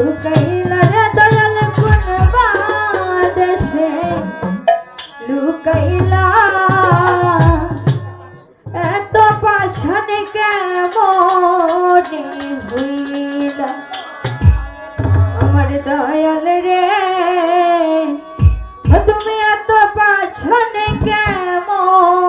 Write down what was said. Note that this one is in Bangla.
লুকাইলা রে দয়াল কোন দেশে লুকাইলা। এত পাছনে কেমন হইলা? আমার দয়াল রে, তুমি এত পাছনে কেমন